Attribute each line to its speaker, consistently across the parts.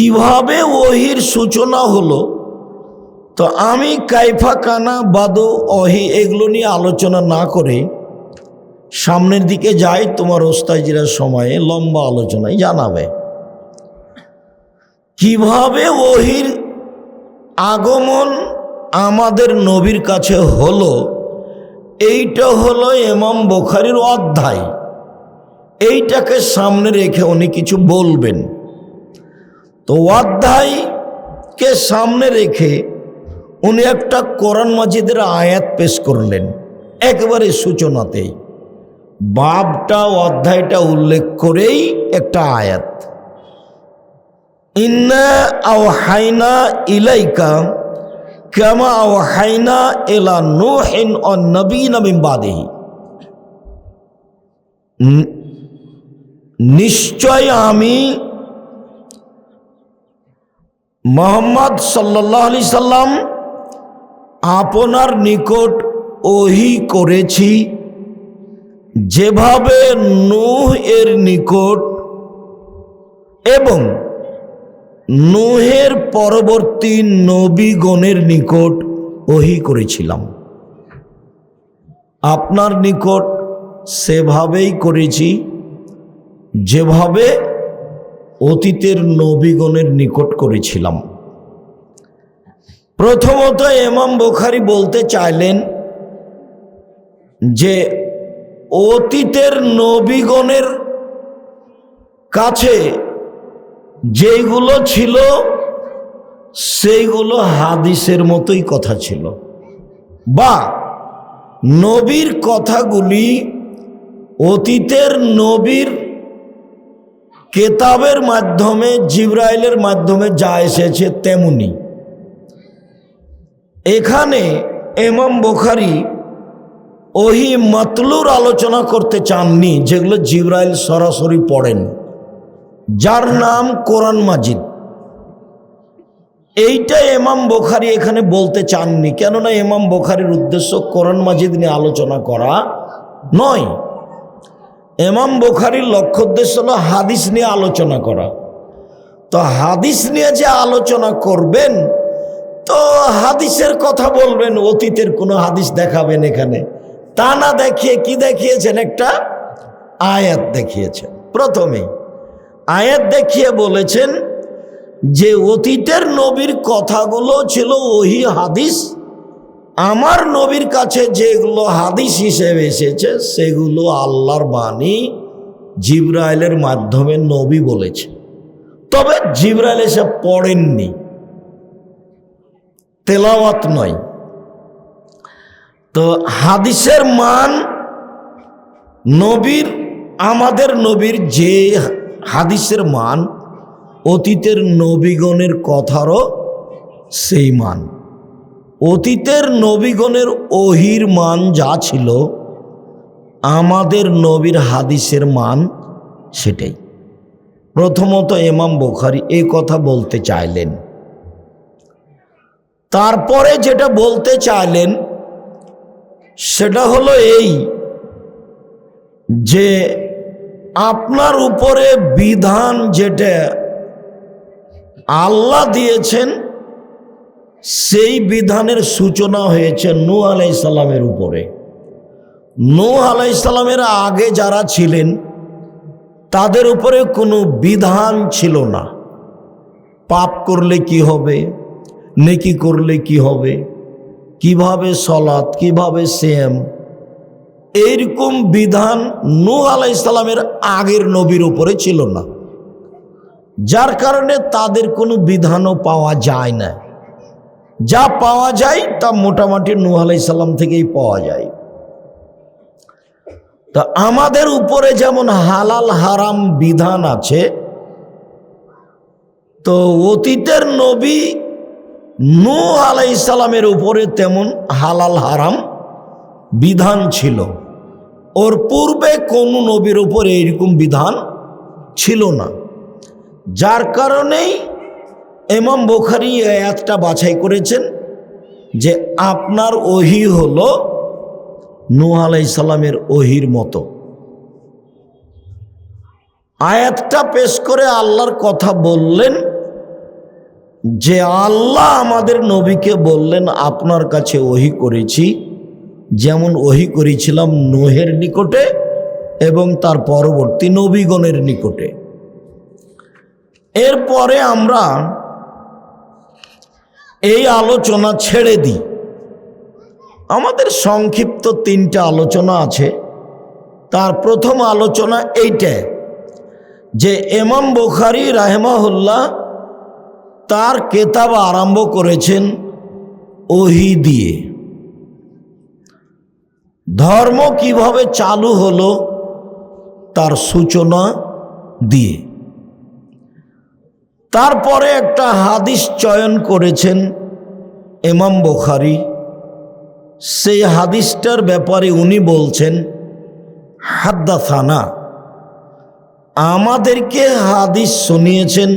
Speaker 1: কীভাবে ওহির সূচনা হলো? তো আমি কাইফা কানা, বাদো অহি এগুলো নিয়ে আলোচনা না করে সামনের দিকে যাই, তোমার ওস্তাজিরা সময়ে লম্বা আলোচনায় জানাবে। কীভাবে ওহির আগমন আমাদের নবীর কাছে হলো, এইটা হলো এমাম বোখারির অধ্যায়। এইটাকে সামনে রেখে উনি কিছু বলবেন। তো অধ্যায়কে সামনে রেখে উনি একটা কোরআন মাজিদের আয়াত পেশ করলেন একবারে সূচনাতেই। বাবটা অধ্যায়টা উল্লেখ করেই একটা আয়াত। ইন্না আও হাইনা ইলাইকা কেমা আও হাইনা এলা নুহিন ও নবীন মিন বাদিহি। নিশ্চয় আমি মোহাম্মদ সাল্লাহ আলি সাল্লাম আপনার নিকট ওহি করেছি। যেভাবে নূহ এর নিকট এবং নূহের পরবর্তী নবীগণের নিকট ওহি করেছিলাম। আপনার নিকট সেভাবেই করেছি। যেভাবে অতীতের নবীগণের নিকট করেছিলাম। প্রথমত এমাম বোখারি বলতে চাইলেন যে, অতীতের নবীগণের কাছে যেইগুলো ছিল, সেইগুলো হাদিসের মতোই কথা ছিল। বা, নবীর কথাগুলি অতীতের নবীর কেতাবের মাধ্যমে, জিব্রাইলের মাধ্যমে যা এসেছে তেমনি। এখানে এমাম বোখারি ওহি মতলুর আলোচনা করতে চাননি, যেগুলো জিব্রাইল সরাসরি পড়েন। যার নাম কোরআন মাজিদ। এইটা এমাম বোখারি এখানে বলতে চাননি, কেননা এমাম বোখারির উদ্দেশ্য কোরআন মাজিদ নিয়ে আলোচনা করা নয়। এমাম বোখারির লক্ষ্য উদ্দেশ্য হলো হাদিস নিয়ে আলোচনা করা। তো হাদিস নিয়ে যে আলোচনা করবেন, তো হাদিসের কথা বলবেন, অতীতের কোনো হাদিস দেখাবেন এখানে। তা না দেখিয়ে কি দেখিয়েছেন? একটা আয়াত দেখিয়েছেন। প্রথমেই আয়াত দেখিয়ে বলেছেন যে অতীতের নবীর কথাগুলো ছিল ওহি হাদিস আমার নবীর কাছে যেগুলো হাদিস হিসেবে এসেছে, সেগুলো আল্লাহর বাণী জিব্রাইলের মাধ্যমে নবী বলেছে। তবে জিব্রাইল এসে পড়েননি। তেলাওয়াত নয়। তো হাদিসের মান নবীর, আমাদের নবীর যে হাদিসের মান, অতীতের নবীগণের কথারও সেই মান। অতীতের নবীগণের ওহির মান যা ছিল, আমাদের নবীর হাদিসের মান সেটাই। প্রথমত এমাম বোখারি এই কথা বলতে চাইলেন। তারপরে যেটা বলতে চাইলেন, সেটা হলো এই যে আপনার উপরে বিধান যেটা আল্লাহ দিয়েছেন সেই বিধানের সূচনা হয়েছে নু আলাই সাল্লামের উপরে। নু আলাই সাল্লামের আগে যারা ছিলেন, তাদের উপরে কোনো বিধান ছিল না। পাপ করলে কি হবে? নেকি করলে কি হবে? কীভাবে সলাৎ, কীভাবে সেম এইরকম বিধান নু আলাই সাল্লামের আগের নবীর উপরে ছিল না। যার কারণে তাদের কোনো বিধানও পাওয়া যায় না। যা পাওয়া যায় তা মোটামুটি নূ আলাই সাল্লাম থেকেই পাওয়া যায়। তা আমাদের উপরে যেমন হালাল হারাম বিধান আছে, তো অতীতের নবী নূ আলাই সালামের উপরে তেমন হালাল হারাম বিধান ছিল। ওর পূর্বে কোনো নবীর উপরে এরকম বিধান ছিল না। যার কারণেই এমাম বোখারি একটা বাছাই করেছেন যে আপনার ওহি হলো নূহ আলাই সালামের ওহির মতো। আয়াতটা পেশ করে আল্লাহর কথা বললেন যে আল্লাহ আমাদের নবীকে বললেন, আপনার কাছে ওহি করেছি, যেমন ওহি করেছিলাম নোহের নিকটে এবং তার পরবর্তী নবীগণের নিকটে। এরপরে আমরা এই আলোচনা ছেড়ে দিই। আমাদের সংক্ষিপ্ত তিনটা আলোচনা আছে। তার প্রথম আলোচনা এইটা, যে এমাম বুখারি রাহেমাহুল্লাহ তার কেতাব আরম্ভ করেছেন ওহি দিয়ে। ধর্ম কীভাবে চালু হলো তার সূচনা দিয়ে। তারপরে একটা হাদিস চয়ন করেছেন এমাম বুখারি। সেই হাদিসটার ব্যাপারে উনি বলছেন হাদ্দাথানা আমাদেরকে হাদিস শুনিয়েছেন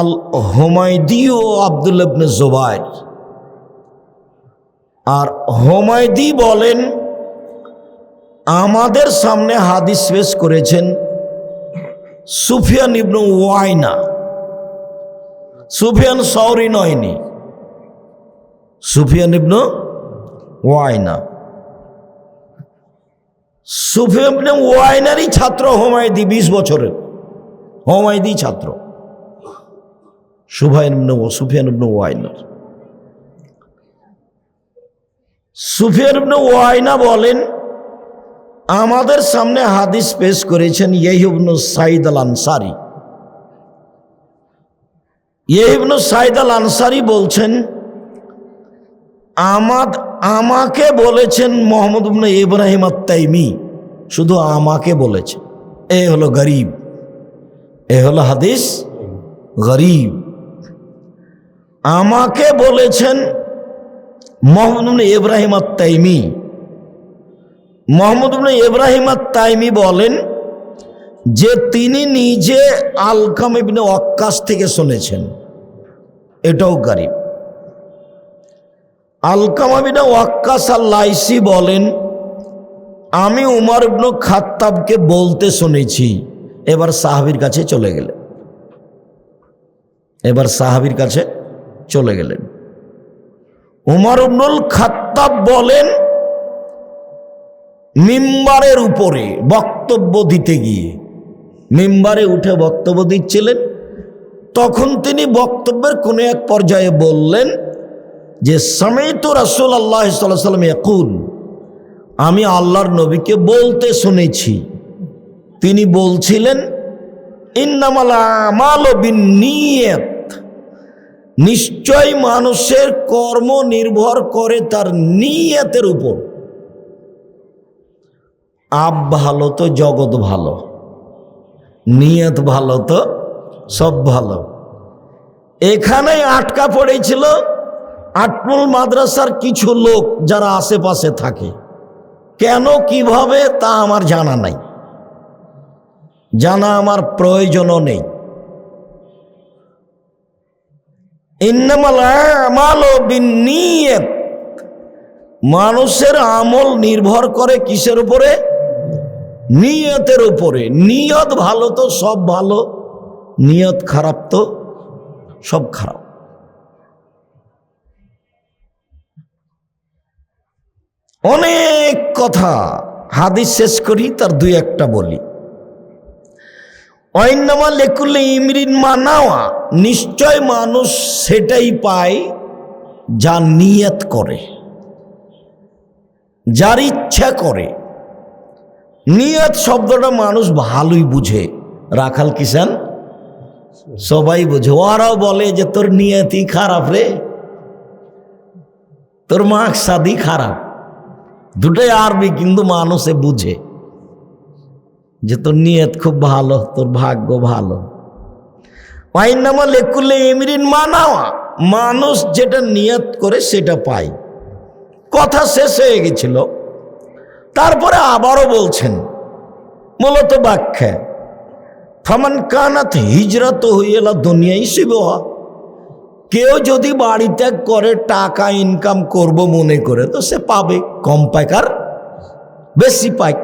Speaker 1: আল হোমায়দি ও আব্দুল ইবনে আর হোমায়দি বলেন, আমাদের সামনে হাদিস পেশ করেছেন সুফিয়ান ইবনু ওয়াইনা। সুফিয়ান সৌরি নয়নি সুফিয়ান ইবনু ওয়াইনা। সুফিয়ান ওয়াইনারই ছাত্র হোমায়দি, বিশ বছরের হোমায়দি ছাত্র। সুফাইন ইবনে সুফিয়ান ইবনে ওয়াইনার সুফিয়ান ইবনে ওয়াইনা বলেন, আমাদের সামনে হাদিস পেশ করেছেন ইহিবনু সাইদ আল আনসারি। ইহিবনু সাইদ আল আনসারি বলছেন, আমাদ, আমাকে বলেছেন মোহাম্মদ ইবনে ইব্রাহিম আত্মাইমি শুধু আমাকে বলেছেন এ হলো গরিব। এ হলো হাদিস গরিব। আমাকে বলেছেন মোহাম্মদ ইবনে ইব্রাহিম আত্মাইমি মোহাম্মদ ইবনে ইব্রাহিম তাইমি বলেন যে তিনি নিজে আলকাম ইবনে অক্কাস থেকে শুনেছেন। এটাও গরিব। আলকাম ইবনে আর লাইসি বলেন, আমি উমর ইবনু খাত্তাবকে বলতে শুনেছি, এবার সাহাবির কাছে চলে গেলেন। এবার সাহাবির কাছে চলে গেলেন। উমর ইবনুল খাত্তাব বলেন, মিম্বারের উপরে বক্তব্য দিতে গিয়ে মিম্বারে উঠে বক্তব্য দিচ্ছিলেন। তখন তিনি বক্তব্যের কোনো এক পর্যায়ে বললেন যে, সামেত রাসুল আল্লাহ সাল্লাম একুল আমি আল্লাহর নবীকে বলতে শুনেছি। তিনি বলছিলেন নিয়ত নিশ্চয় মানুষের কর্ম নির্ভর করে তার নিয়তের উপর। আব ভালো তো জগৎ ভালো। নিয়ত ভালো তো সব ভালো। এখানেই আটকা পড়েছিল আটমুল মাদ্রাসার কিছু লোক যারা আশেপাশে থাকে। কেন, কীভাবে, তা আমার জানা নাই। জানা আমার প্রয়োজনও নেই। মানুষের আমল নির্ভর করে কিসের উপরে? নিয়তের উপরে। নিয়ত ভালো তো, সব ভালো। নিয়ত খারাপ তো, সব খারাপ। অনেক কথা হাদিস শেষ করি, তার দুই একটা বলি। অন্যমা লেকুলে ইমরিন মানাওয়া, নিশ্চয় মানুষ সেটাই পায় যা নিয়ত করে, যার ইচ্ছা করে। নিয়ত শব্দটা মানুষ ভালোই বুঝে। রাখাল কিষান সবাই বুঝে। ওরাও বলে যে, তোর নিয়তই খারাপ রে। তোর মাকসাদি খারাপ। দুটোই আরবি, কিন্তু মানুষে বুঝে যে, তোর নিয়ত খুব ভালো, তোর ভাগ্য ভালো। পাইনামা লেকুলে এমরিন মানাওয়া। মানুষ যেটা নিয়ত করে সেটা পায়। কথা শেষ হয়ে গেছিল। তারপরে আবারও বলছেন, মূলত ব্যাখ্যা, ফমান কানাত হিজরত হইয়েলা দুনিয়াই শিবহা, কেউ যদি বাড়ি ত্যাগ করে, টাকা ইনকাম করব মনে করে, তো সে পাবে, কম পাইকার বেশি পায়।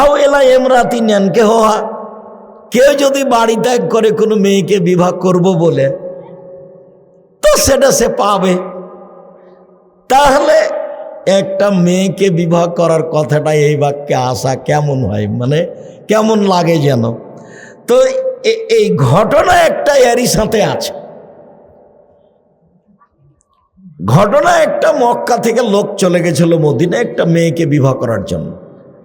Speaker 1: আও এলা এমরাতি নেনকে হওয়া, কেউ যদি বাড়ি ত্যাগ করে, কোনো মেয়েকে বিবাহ করব বলে, তো সেটা সে পাবে। তাহলে একটা মেয়েকে বিবাহ করার কথাটা এই বাক্যে আসা কেমন হয়? মানে কেমন লাগে যেন? তো এই ঘটনা একটা এরই সাথে আছে। ঘটনা একটা মক্কা থেকে লোক চলে গেছিল মদিনা একটা মেয়েকে বিবাহ করার জন্য।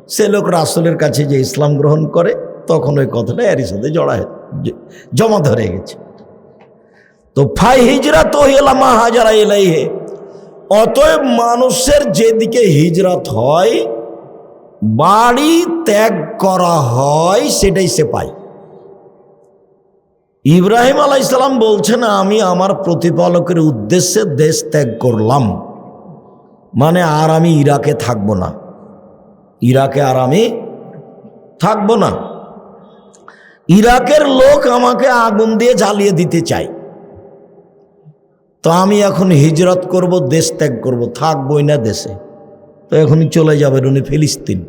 Speaker 1: সে লোক রাসুলের কাছে যে ইসলাম গ্রহণ করে, তখন ওই কথাটা এরই সাথে জড়া জমা ধরে গেছে। তো ফাই হিজরা তো মা হাজারা এলাই হে অতএব মানুষের যেদিকে হিজরত হয়, বাড়ি ত্যাগ করা হয়, সেটাই সে পায়। ইব্রাহিম আলাইসালাম বলছেন আমি আমার প্রতিপালকের উদ্দেশ্যে দেশ ত্যাগ করলাম। মানে আর আমি ইরাকে থাকব না। ইরাকে আর আমি থাকব না। ইরাকের লোক আমাকে আগুন দিয়ে জ্বালিয়ে দিতে চায়। তো আমি এখন হিজরত করব, দেশ ত্যাগ করব, থাকবই না দেশে। তো এখনই চলে যাবেন উনি ফিলিস্তিন,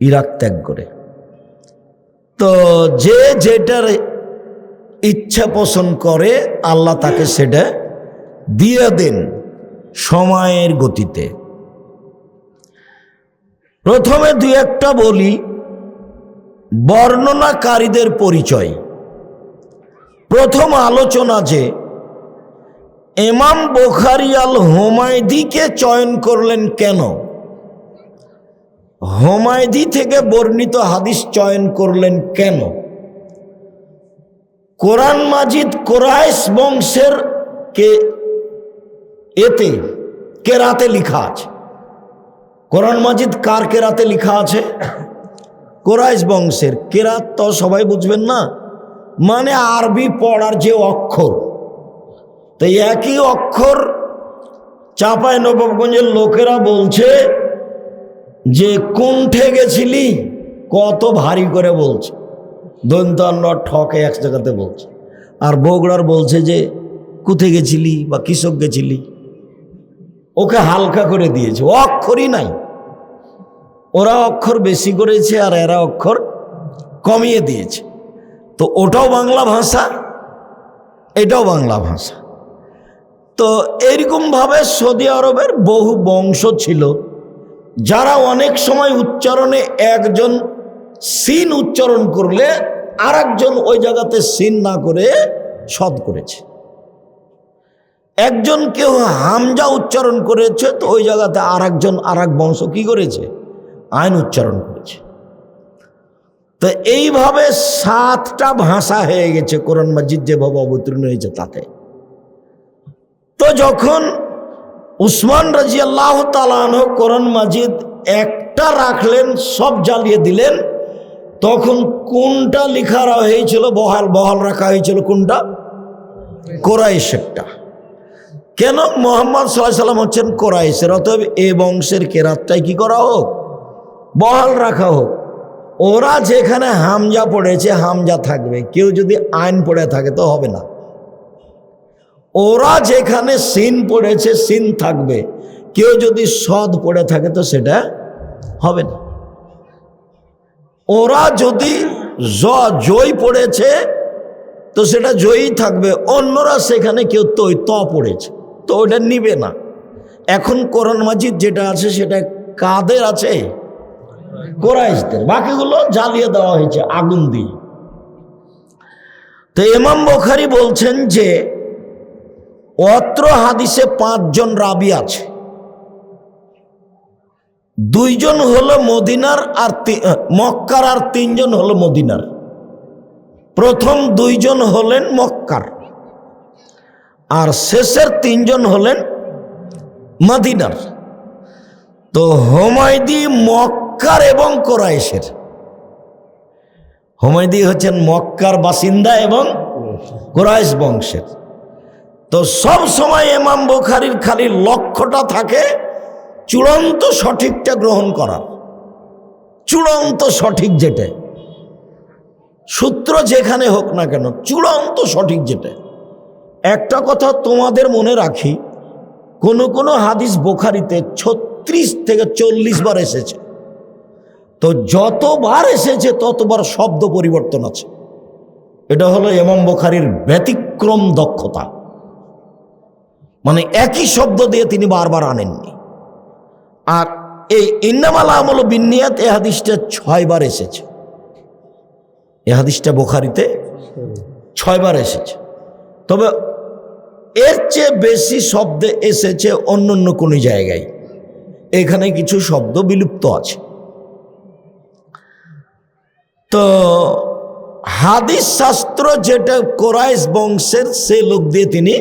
Speaker 1: ইরাক ত্যাগ করে। তো যে যেটার ইচ্ছা পোষণ করে, আল্লাহ তাকে সেটা দিয়ে দেন সময়ের গতিতে। প্রথমে দুই একটা বলি, বর্ণনাকারীদের পরিচয়। প্রথম আলোচনা যে এমাম বোখারি আল হোমায়দিকে চয়ন করলেন কেন? হোমায়দি থেকে বর্ণিত হাদিস চয়ন করলেন কেন? কোরআন মাজিদ কোরাইশ বংশের কে এতে কেরাতে লিখা আছে? কোরআন মাজিদ কার কেরাতে লিখা আছে? কোরাইশ বংশের। কেরাত তো সবাই বুঝবেন না। মানে আরবি পড়ার যে অক্ষর তো একই অক্ষর চাপায় নবাবগঞ্জের লোকেরা বলছে যে, কুণ্ঠে গেছিলি, কত ভারী করে বলছে। দন্তান্ন ঠকে এক জায়গাতে বলছে। আর বগুড়ার বলছে যে, কুথে গেছিলি বা কৃষক গেছিলি? ওকে হালকা করে দিয়েছে। ও অক্ষরই নাই। ওরা অক্ষর বেশি করেছে আর এরা অক্ষর কমিয়ে দিয়েছে। তো ওটাও বাংলা ভাষা, এটাও বাংলা ভাষা। তো এইরকমভাবে সৌদি আরবের বহু বংশ ছিল, যারা অনেক সময় উচ্চারণে একজন সিন উচ্চারণ করলে আর একজন ওই জায়গাতে সিন না করে সদ করেছে। একজন কেউ হামজা উচ্চারণ করেছে তো ওই জায়গাতে আর একজন আর এক বংশ কি করেছে? আইন উচ্চারণ করেছে। তো এইভাবে সাতটা ভাষা হয়ে গেছে কোরআন মাজিদ যেভাবে অবতীর্ণ হয়েছে তাতে। তো যখন উসমান রাজি আল্লাহ তালানো কোরআন মাজিদ একটা রাখলেন, সব জ্বালিয়ে দিলেন, তখন কোনটা লিখা হয়েছিল, বহাল বহাল রাখা হয়েছিল কোনটা? কোরাইশেরটা। কেন? মোহাম্মদ সাল্লাহ সাল্লাম হচ্ছেন কোরাইশের, অতএব এ বংশের কেরাতটাই কি করা হোক? বহাল রাখা হোক। ওরা যেখানে হামজা পড়েছে, হামজা থাকবে। কেউ যদি আইন পড়ে থাকে তো হবে না। ওরা যেখানে সিন পড়েছে, সিন থাকবে। কেউ যদি সদ পড়ে থাকে তো সেটা হবে না। ওরা যদি জ, জয় পড়েছে তো সেটা জয়ী থাকবে। অন্যরা সেখানে কেউ তৈ, ত পড়েছে, তো ওটা নিবে না। এখন কোরআন মাজিদ যেটা আছে সেটা কাদের আছে? কোরাইশদের। বাকিগুলো জ্বালিয়ে দেওয়া হয়েছে আগুন দিয়ে। তো এমাম বখারি বলছেন যে অত্র হাদিসে পাঁচজন রাবি আছে। দুইজন হলো মদিনার আর মক্কার আর তিনজন হলো মদিনার। প্রথম দুইজন হলেন মক্কার। আর শেষের তিনজন হলেন মদিনার। তো হোমায়দি মক্কার এবং কোরাইশের। হোমায়দি হচ্ছেন মক্কার বাসিন্দা এবং কোরাইশ বংশের। তো সব সময় এমাম বোখারির খালি লক্ষ্যটা থাকে চূড়ান্ত সঠিকটা গ্রহণ করার। চূড়ান্ত সঠিক যেটা। সূত্র যেখানে হোক না কেন, চূড়ান্ত সঠিক যেটা। একটা কথা তোমাদের মনে রাখি, কোনো কোনো হাদিস বোখারিতে ছত্রিশ থেকে চল্লিশ বার এসেছে। তো যতবার এসেছে, ততবার শব্দ পরিবর্তন আছে। এটা হলো এমাম বোখারির ব্যতিক্রম দক্ষতা। মানে একই শব্দ দিয়ে তিনি বারবার আনেননি। আর এই ইন্নামাল আমল বিনিয়াত এ হাদিসটা ছয়বার এসেছে। এ হাদিসটা বোখারিতে ছয়বার এসেছে। তবে এর চেয়ে বেশি শব্দে এসেছে অন্য অন্য কোনো জায়গায়। এখানে কিছু শব্দ বিলুপ্ত আছে। তো হাদিস শাস্ত্র যেটা কোরাইশ বংশের, সে লোক দিয়ে তিনি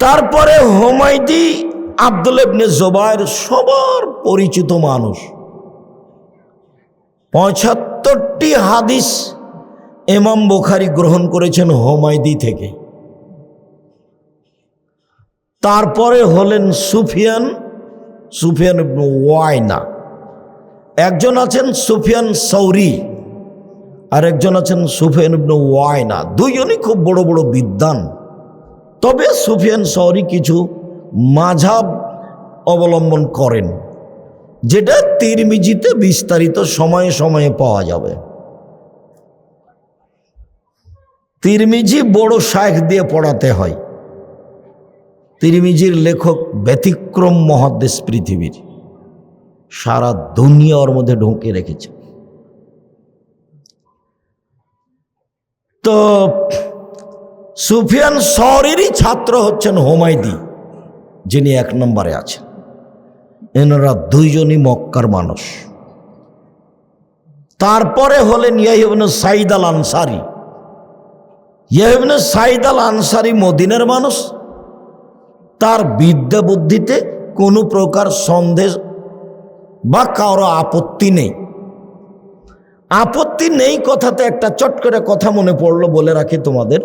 Speaker 1: তারপরে হোমাইদি আব্দুল জোবায়ের সবার পরিচিত মানুষ। পঁচাত্তরটি হাদিস এমাম বুখারি গ্রহণ করেছেন হোমাইদি থেকে। তারপরে হলেন সুফিয়ান সুফিয়ান ওয়াইনা। একজন আছেন সুফিয়ান সৌরি আর একজন আছেন সুফিয়ান ওয়াইনা। দুইজনই খুব বড় বড় বিদ্বান। তবে সুফিয়ান সৌরি কিছু মাঝাব অবলম্বন করেন, যেটা তিরমিজিতে বিস্তারিত সময়ে সময়ে পাওয়া যাবে। তিরমিজি বড় শায়েখ দিয়ে পড়াতে হয়। তিরমিজির লেখক ব্যতিক্রম মহাদেশ পৃথিবীর, সারা দুনিয়া ওর মধ্যে ঢুকে রেখেছে। তো সুফিয়ান শহরেরই ছাত্র হচ্ছেন হোমাইদি যিনি এক নম্বরে আছেন। এনারা দুইজনই মক্কার মানুষ। তারপরে হলেন ইয়াহিবন সাইদ আল আনসারি ইয়াহিবন সাইদ আল আনসারি মদিনের মানুষ। তার বিদ্যা বুদ্ধিতে কোনো প্রকার সন্দেহ বা কারও আপত্তি নেই। আপত্তি নেই কথাতে একটা চট করে কথা মনে পড়ল বলে রাখি তোমাদের।